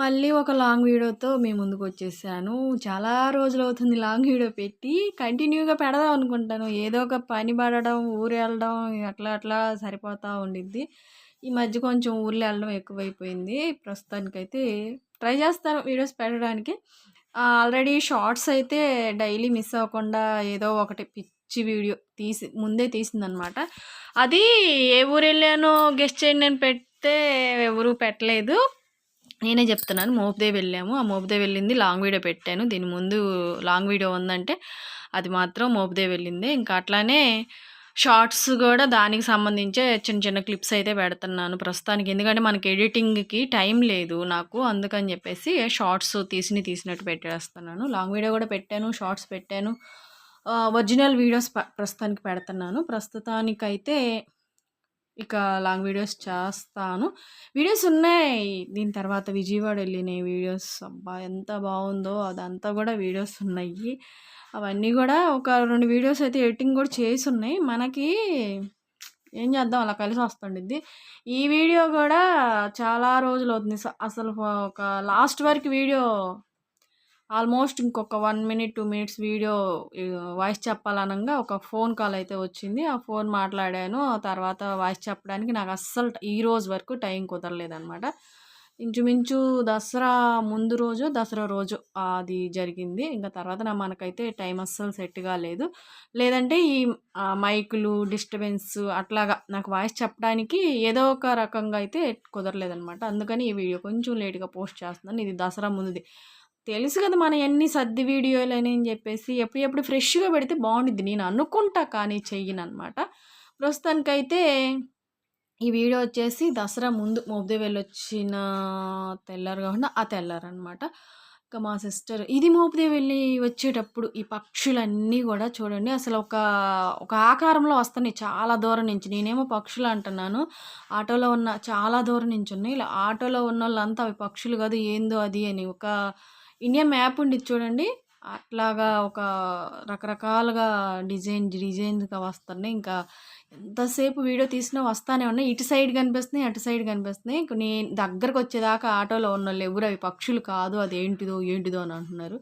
మళ్ళీ ఒక లాంగ్ వీడియోతో మీ ముందుకు వచ్చేసాను. చాలా రోజులు అవుతుంది లాంగ్ వీడియో పెట్టి. కంటిన్యూగా పెడదాం అనుకుంటాను. ఏదో ఒక పని పడడం ఊరు వెళ్ళడం అట్లా అట్లా సరిపోతూ ఉండిద్ది. ఈ మధ్య కొంచెం ఊర్లో వెళ్ళడం ఎక్కువైపోయింది. ప్రస్తుతానికైతే ట్రై చేస్తాను వీడియోస్ పెట్టడానికి. ఆల్రెడీ షార్ట్స్ అయితే డైలీ మిస్ అవ్వకుండా ఏదో ఒకటి పిచ్చి వీడియో తీసి ముందే తీసిందనమాట. అది ఏ ఊరు వెళ్ళానో గెస్ట్ చేయండి నేను పెడితే ఎవరు పెట్టలేదు. నేనే చెప్తున్నాను మోపుదే వెళ్ళాము. ఆ మోపుదే వెళ్ళింది లాంగ్ వీడియో పెట్టాను. దీని ముందు లాంగ్ వీడియో ఉందంటే అది మాత్రం మోపుదే వెళ్ళింది. ఇంకా అట్లానే షార్ట్స్ కూడా దానికి సంబంధించే చిన్న చిన్న క్లిప్స్ అయితే పెడుతున్నాను ప్రస్తుతానికి. ఎందుకంటే మనకి ఎడిటింగ్కి టైం లేదు నాకు. అందుకని చెప్పేసి షార్ట్స్ తీసిని తీసినట్టు పెట్టేస్తున్నాను. లాంగ్ వీడియో కూడా పెట్టాను షార్ట్స్ పెట్టాను. ఒరిజినల్ వీడియోస్ ప్రస్తుతానికి పెడుతున్నాను. ప్రస్తుతానికైతే ఇక లాంగ్ వీడియోస్ చేస్తాను. వీడియోస్ ఉన్నాయి. దీని తర్వాత విజయవాడ వెళ్ళిన వీడియోస్. అబ్బా ఎంత బాగుందో. అదంతా కూడా వీడియోస్ ఉన్నాయి. అవన్నీ కూడా ఒక రెండు వీడియోస్ అయితే ఎడిటింగ్ కూడా చేసి ఉన్నాయి. మనకి ఏం చేద్దాం? అలా కలిసి వస్తుండిద్ది. ఈ వీడియో కూడా చాలా రోజులు అవుతుంది. అసలు ఒక లాస్ట్ వరకు వీడియో ఆల్మోస్ట్ ఇంకొక one minute two minutes video voice చెప్పాలనగా ఒక ఫోన్ కాల్ అయితే వచ్చింది. ఆ ఫోన్ మాట్లాడాను. తర్వాత వాయిస్ చెప్పడానికి నాకు అస్సలు ఈ రోజు వరకు టైం కుదరలేదనమాట ఇంచుమించు దసరా ముందు రోజు దసరా రోజు అది జరిగింది. ఇంకా తర్వాత నా మనకైతే టైం అస్సలు సెట్ కాలేదు. లేదంటే ఈ మైకులు డిస్టర్బెన్స్ అట్లాగా నాకు వాయిస్ చెప్పడానికి ఏదో ఒక రకంగా అయితే కుదరలేదనమాట అందుకని ఈ వీడియో కొంచెం లేట్గా పోస్ట్ చేస్తున్నాను. ఇది దసరా ముందుది. తెలుసు కదా మన ఎన్ని సర్ది వీడియోలు అని చెప్పేసి ఎప్పుడెప్పుడు ఫ్రెష్గా పెడితే బాగుండిద్ది. నేను అనుకుంటా కానీ చెయ్యినమాట ప్రస్తుతానికైతే ఈ వీడియో వచ్చేసి దసరా ముందు మోబ్దే వెళ్ళొచ్చిన తెల్లారు కాకుండా ఆ తెల్లారు అనమాట ఇంకా మా సిస్టర్ ఇది మోపుదే వెళ్ళి వచ్చేటప్పుడు ఈ పక్షులన్నీ కూడా చూడండి. అసలు ఒక ఒక ఆకారంలో వస్తున్నాయి చాలా దూరం నుంచి. నేనేమో పక్షులు అంటున్నాను. ఆటోలో ఉన్న చాలా దూరం నుంచి ఉన్నాయి. ఇలా ఆటోలో ఉన్న వాళ్ళంతా అవి పక్షులు కాదు ఏందో అది అని ఒక ఇండియా మ్యాప్ ఉండి చూడండి. అట్లాగా ఒక రకరకాలుగా డిజైన్ డిజైన్స్గా వస్తున్నాయి. ఇంకా ఎంతసేపు వీడియో తీసినా వస్తానే ఉన్నాయి. ఇటు సైడ్ కనిపిస్తున్నాయి అటు సైడ్ కనిపిస్తున్నాయి. నేను దగ్గరకు వచ్చేదాకా ఆటోలో ఉన్న వాళ్ళు ఎవరు? అవి పక్షులు కాదు. అది ఏంటిదో ఏంటిదో అని అంటున్నారు.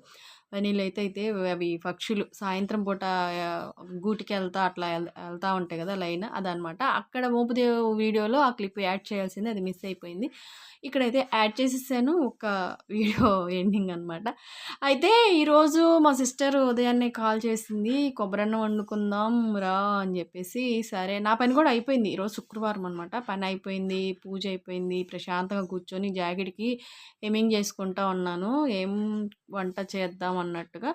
అయితే అయితే అవి పక్షులు సాయంత్రం పూట గూటికి వెళ్తా అట్లా వెళ్తా ఉంటాయి కదా లైన్ అదనమాట. అక్కడ మోపుదేవ్ వీడియోలో ఆ క్లిప్ యాడ్ చేయాల్సింది అది మిస్ అయిపోయింది. ఇక్కడైతే యాడ్ చేసేసాను ఒక వీడియో ఎండింగ్ అనమాట అయితే ఈరోజు మా సిస్టర్ ఉదయాన్నే కాల్ చేసింది కొబ్బరన్నం వండుకుందాం రా అని చెప్పేసి సరే నా పని కూడా అయిపోయింది. ఈరోజు శుక్రవారం అనమాట పని అయిపోయింది పూజ అయిపోయింది ప్రశాంతంగా కూర్చొని జాకెట్కి హెమింగ్ చేసుకుంటా ఉన్నాను ఏం వంట చేద్దాం అన్నట్టుగా.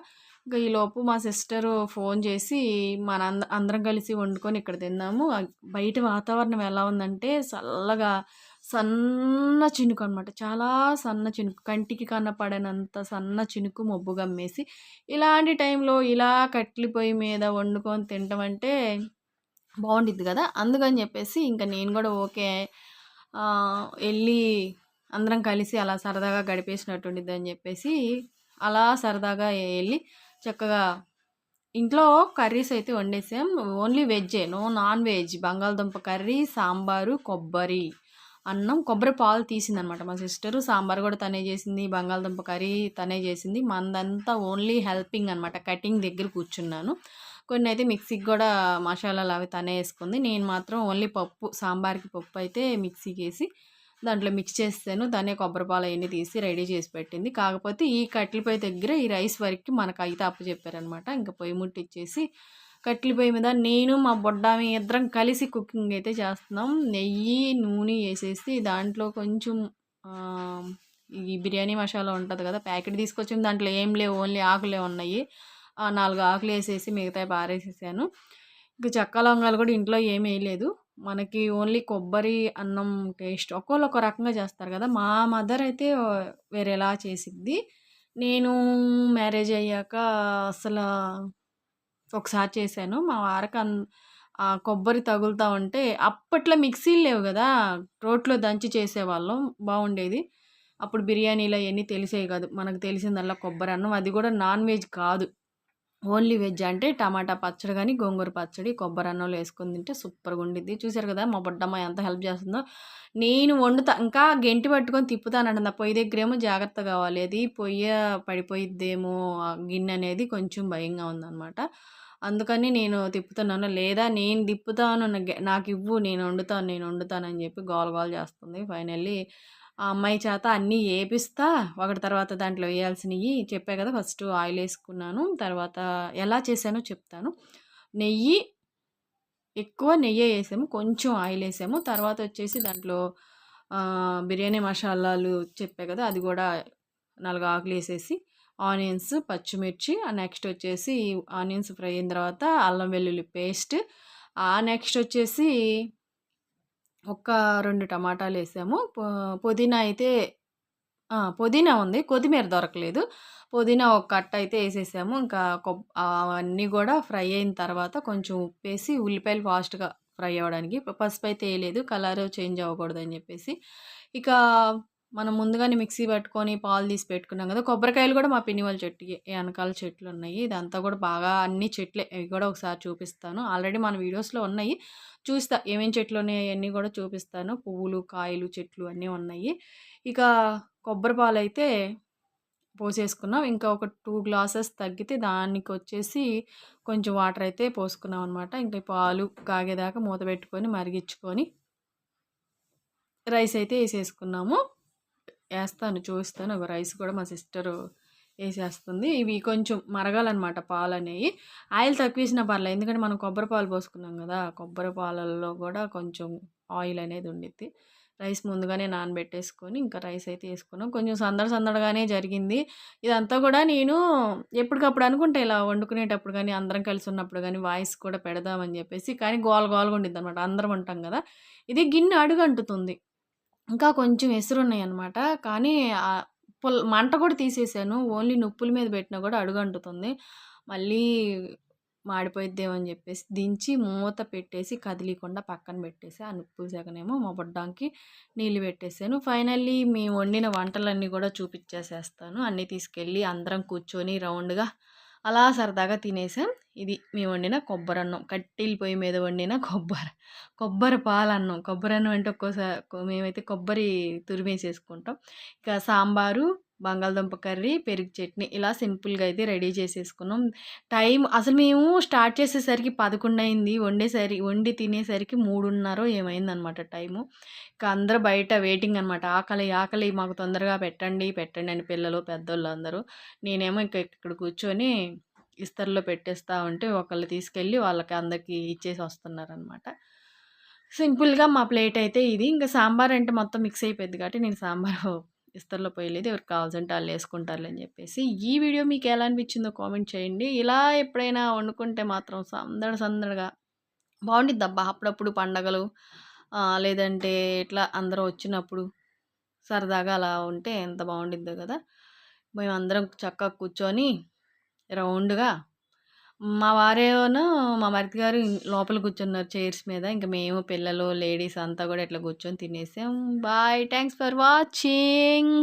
ఇంకా ఈలోపు మా సిస్టర్ ఫోన్ చేసి మన అందరం కలిసి వండుకొని ఇక్కడ తిన్నాము. బయట వాతావరణం ఎలా ఉందంటే చల్లగా సన్న చినుకు అనమాట చాలా సన్న చినుకు. కంటికి కనపడనంత సన్న చినుకు మబ్బు గమ్మేసి. ఇలాంటి టైంలో ఇలా కట్లి పొయ్యి మీద వండుకొని తినటం అంటే బాగుండిద్ది కదా. అందుకని చెప్పేసి ఇంకా నేను కూడా ఓకే. వెళ్ళి అందరం కలిసి అలా సరదాగా గడిపేసినట్టుండిద్ది అని చెప్పేసి అలా సరదాగా వెళ్ళి చక్కగా ఇంట్లో కర్రీస్ అయితే వండేసాం. ఓన్లీ వెజ్జే. No non veg. బంగాళదుంప కర్రీ సాంబారు కొబ్బరి అన్నం. కొబ్బరి పాలు తీసిందనమాట మా సిస్టరు. సాంబార్ కూడా తనే చేసింది. బంగాళదుంప కర్రీ తనే చేసింది. మందంతా ఓన్లీ హెల్పింగ్ అనమాట. కటింగ్ దగ్గర కూర్చున్నాను. కొన్ని అయితే మిక్సీకి కూడా మసాలాలు అవి తనే వేసుకుంది. నేను మాత్రం ఓన్లీ పప్పు సాంబార్కి పప్పు అయితే మిక్సీకి వేసి దాంట్లో మిక్స్ చేస్తాను. దాన్ని కొబ్బరిపాలు అవన్నీ తీసి రెడీ చేసి పెట్టింది. కాకపోతే ఈ కట్టెల దగ్గర ఈ రైస్ వరకు మనకు అయితే అప్పు చెప్పారనమాట ఇంకా పొయ్యి ముట్టిచ్చేసి కట్టెల పొయ్యి మీద నేను మా బొడ్డామి ఇద్దరం కలిసి కుకింగ్ అయితే చేస్తున్నాం. నెయ్యి నూనె వేసేసి దాంట్లో కొంచెం ఈ బిర్యానీ మసాలా ఉంటుంది కదా ప్యాకెట్ తీసుకొచ్చింది. దాంట్లో ఏం లేవు ఓన్లీ ఆకులే ఉన్నాయి. నాలుగు ఆకులు వేసేసి మిగతా పారేసేసాను. ఇంకా చక్క లవంగాలు కూడా ఇంట్లో ఏమీ వేయలేదు. మనకి ఓన్లీ కొబ్బరి అన్నం టేస్ట్ ఒక్కోళ్ళు ఒక రకంగా చేస్తారు కదా! మా మదర్ అయితే వేరేలా చేసిద్ది. నేను మ్యారేజ్ అయ్యాక అసలు ఒకసారి చేశాను. మా వారికి అన్ కొబ్బరి తగులుతూ ఉంటే అప్పట్లో మిక్సీలు లేవు కదా! రోట్లో దంచి చేసేవాళ్ళం బాగుండేది. అప్పుడు బిర్యానీలు అవన్నీ తెలిసేవి కాదు. మనకు తెలిసిందల్లా కొబ్బరి అన్నం అది కూడా నాన్ వెజ్ కాదు. ఓన్లీ వెజ్ అంటే టమాటా పచ్చడి కానీ గోంగూర పచ్చడి కొబ్బరి అన్నంలో వేసుకొని తింటే సూపర్గా ఉండిద్ది. చూసారు కదా మా బొడ్డమ్మ ఎంత హెల్ప్ చేస్తుందో. నేను వండుతా ఇంకా గెంటి పట్టుకొని తిప్పుతానంట ఆ పొయ్యి దగ్గరేమో జాగ్రత్త కావాలి. అది పొయ్యి పడిపోయిద్దేమో ఆ గిన్నె అనేది కొంచెం భయంగా ఉందన్నమాట. అందుకని నేను తిప్పుతున్నాను. లేదా నేను తిప్పుతాను నాకు ఇవ్వు నేను వండుతాను నేను వండుతానని చెప్పి గోల గోల చేస్తుంది. ఫైనల్లీ ఆ అమ్మాయి చేత అన్నీ వేపిస్తా ఒకటి తర్వాత దాంట్లో వేయాల్సినవి చెప్పా కదా ఫస్ట్ ఆయిల్ వేసుకున్నాను తర్వాత ఎలా చేశానో చెప్తాను. నెయ్యి ఎక్కువ నెయ్యి వేసాము కొంచెం ఆయిల్ వేసాము. తర్వాత వచ్చేసి దాంట్లో బిర్యానీ మసాలాలు చెప్పా కదా అది కూడా నాలుగు ఆకులు వేసేసి ఆనియన్స్ పచ్చిమిర్చి నెక్స్ట్ వచ్చేసి ఆనియన్స్ ఫ్రై అయిన తర్వాత అల్లం వెల్లుల్లి పేస్ట్ ఆ నెక్స్ట్ వచ్చేసి ఒక రెండు టమాటాలు వేసాము పుదీనా అయితే పుదీనా ఉంది. కొత్తిమీర దొరకలేదు. పుదీనా ఒక కట్ట అయితే వేసేసాము. ఇంకా అవన్నీ కూడా ఫ్రై అయిన తర్వాత కొంచెం ఉప్పేసి ఉల్లిపాయలు ఫాస్ట్గా ఫ్రై అవ్వడానికి. పసుపు అయితే వేయలేదు. కలర్ చేంజ్ అవ్వకూడదు అని చెప్పేసి. ఇక మనం ముందుగానే మిక్సీ పట్టుకొని పాలు తీసి పెట్టుకున్నాం కదా కొబ్బరికాయలు కూడా మా పిన్ని వాళ్ళ చెట్టు వెనకాల చెట్లు ఉన్నాయి. ఇదంతా కూడా బాగా అన్ని చెట్లే అవి కూడా ఒకసారి చూపిస్తాను. ఆల్రెడీ మన వీడియోస్లో ఉన్నాయి. చూస్తా ఏమేమి చెట్లు ఉన్నాయి అవన్నీ కూడా చూపిస్తాను. పువ్వులు కాయలు చెట్లు అన్నీ ఉన్నాయి. ఇక కొబ్బరి పాలు అయితే పోసేసుకున్నాం. ఇంకా ఒక టూ గ్లాసెస్ తగ్గితే దానికి వచ్చేసి కొంచెం వాటర్ అయితే పోసుకున్నాం అనమాట ఇంకా పాలు కాగేదాకా మూత పెట్టుకొని మరిగించుకొని రైస్ అయితే వేసేసుకున్నాము. వేస్తాను చూస్తాను. ఒక రైస్ కూడా మా సిస్టరు వేసేస్తుంది. ఇవి కొంచెం మరగాలన్నమాట పాలు అనేవి ఆయిల్ తక్కువేసిన పర్లేదు. ఎందుకంటే మనం కొబ్బరి పాలు పోసుకున్నాం కదా కొబ్బరి పాలల్లో కూడా కొంచెం ఆయిల్ అనేది ఉండిద్ది. రైస్ ముందుగానే నానబెట్టేసుకొని ఇంకా రైస్ అయితే వేసుకున్నాం. కొంచెం సందడ సందడగానే జరిగింది. ఇదంతా కూడా నేను ఎప్పటికప్పుడు అనుకుంటే ఇలా వండుకునేటప్పుడు కానీ అందరం కలిసి ఉన్నప్పుడు కానీ వాయిస్ కూడా పెడదామని చెప్పేసి. కానీ గోల గోలగా ఉండిద్ది అనమాట అందరం ఉంటాం కదా. ఇది గిన్నె అడుగంటుతుంది. ఇంకా కొంచెం ఎసురున్నాయి అనమాట కానీ పుల్ మంట కూడా తీసేసాను. ఓన్లీ నొప్పుల మీద పెట్టినా కూడా అడుగంటుతుంది. మళ్ళీ మాడిపోయిద్దేమని అని చెప్పేసి దించి మూత పెట్టేసి కదిలీకుండా పక్కన పెట్టేసి ఆ నొప్పుల సగనేమో మా బొడ్డానికి నీళ్ళు పెట్టేసాను. ఫైనల్లీ మేము వండిన వంటలన్నీ కూడా చూపించేసేస్తాను. అన్నీ తీసుకెళ్ళి అందరం కూర్చొని రౌండ్గా అలా సరదాగా తినేసాం. ఇది మేము వండిన కొబ్బరి అన్నం కట్టెల పొయ్యి మీద వండిన కొబ్బరి కొబ్బరి పాలన్నం. కొబ్బరి అన్నం అంటే ఒక్కోసారి మేమైతే కొబ్బరి తురిమేసేసుకుంటాం. ఇక సాంబారు బంగాళదుంప కర్రీ పెరుగు చట్నీ ఇలా సింపుల్గా అయితే రెడీ చేసేసుకున్నాం. టైం అసలు మేము స్టార్ట్ చేసేసరికి పదకొండు అయింది. వండేసరి వండి తినేసరికి మూడున్నర ఏమైందనమాట టైము. ఇంకా అందరూ బయట వెయిటింగ్ అనమాట ఆకలి ఆకలి మాకు తొందరగా పెట్టండి పెట్టండి అని పిల్లలు పెద్దోళ్ళు అందరూ. నేనేమో ఇంకా ఇక్కడ కూర్చొని ఇస్తర్లో పెట్టేస్తూ ఉంటే ఒకళ్ళు తీసుకెళ్ళి వాళ్ళకి అందరికీ ఇచ్చేసి వస్తున్నారనమాట సింపుల్గా మా ప్లేట్ అయితే ఇది. ఇంకా సాంబార్ అంటే మొత్తం మిక్స్ అయిపోయింది కాబట్టి నేను సాంబార్ ఇస్తర్లో పోయలేదు ఎవరికి కావాల్సింటే వాళ్ళు వేసుకుంటారు అని చెప్పేసి ఈ వీడియో మీకు ఎలా అనిపించిందో కామెంట్ చేయండి. ఇలా ఎప్పుడైనా వండుకుంటే మాత్రం సందడి సందడిగా బాగుండిద్ది అబ్బా? అప్పుడప్పుడు పండగలు లేదంటే ఇట్లా అందరూ వచ్చినప్పుడు సరదాగా అలా ఉంటే ఎంత బాగుండిద్దో కదా? మేము అందరం చక్కగా కూర్చొని రౌండ్గా మా వారేమో మా మరిది గారు లోపల కూర్చున్నారు చైర్స్ మీద. ఇంకా మేము పిల్లలు లేడీస్ అంతా కూడా ఇట్లా కూర్చొని తినేసాం. బాయ్. Thanks for watching.